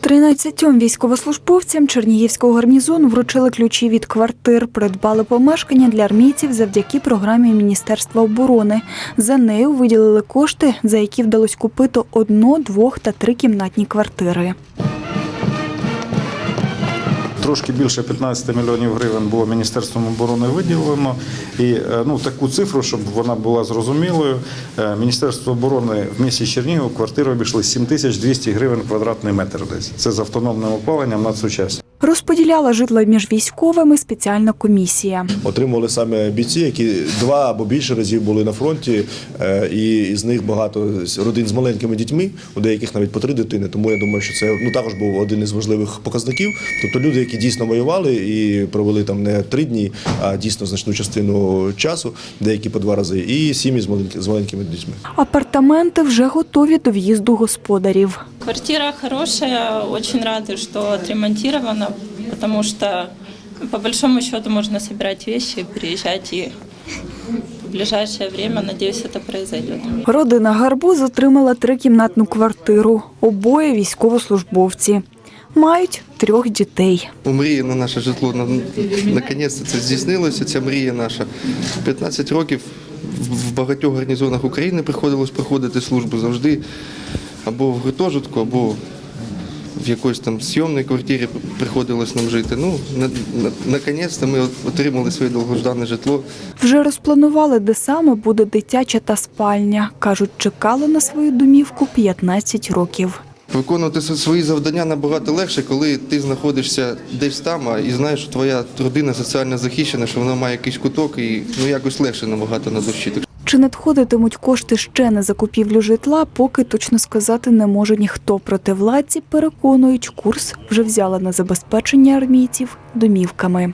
Тринадцятьом військовослужбовцям Чернігівського гарнізону вручили ключі від квартир, придбали помешкання для армійців завдяки програмі Міністерства оборони. За нею виділили кошти, за які вдалося купити одно, двох та трикімнатні квартири. Трошки більше 15 мільйонів гривень було Міністерством оборони виділено. І е, ну, таку цифру, щоб вона була зрозумілою, е, Міністерство оборони в місті Чернігів квартири обійшли 7200 гривень квадратний метр десь. Це з автономним опаленням надсучасні. Розподіляла житло між військовими спеціальна комісія. Отримували саме бійці, які два або більше разів були на фронті, е, і з них багато родин з маленькими дітьми, у деяких навіть по три дитини. Тому я думаю, що це ну також був один із важливих показників. Тобто люди, які дійсно воювали і провели там не три дні, а дійсно значну частину часу, деякі по два рази, і сім'ї з маленьки- з маленькими дітьми. Апартаменти вже готові до в'їзду господарів. Квартира хороша, дуже рада, що отремонтирована, тому що по большому счету можна собирать вещи, приїжджати і в ближайшее время, надеюсь, это произойдет. Родина Гарбуз отримала трикімнатну квартиру. Обоє військовослужбовці. Мають трьох дітей. Омріяне наше житло на- наконець це здійснилося. Ця мрія наша. 15 років в багатьох гарнізонах України приходилось проходити службу завжди або в гуртожитку, або в якоїсь там зйомній квартирі приходилось нам жити. Ну, на, на, наконець-то ми отримали своє довгождане житло. Вже розпланували, де саме буде дитяча та спальня. Кажуть, чекали на свою домівку 15 років. Виконувати свої завдання набагато легше, коли ти знаходишся десь там, а і знаєш, що твоя родина соціально захищена, що вона має якийсь куток і ну якось легше набагато на душі. Чи надходитимуть кошти ще на закупівлю житла, поки точно сказати не може ніхто. Проте владці переконують, курс вже взяли на забезпечення армійців домівками.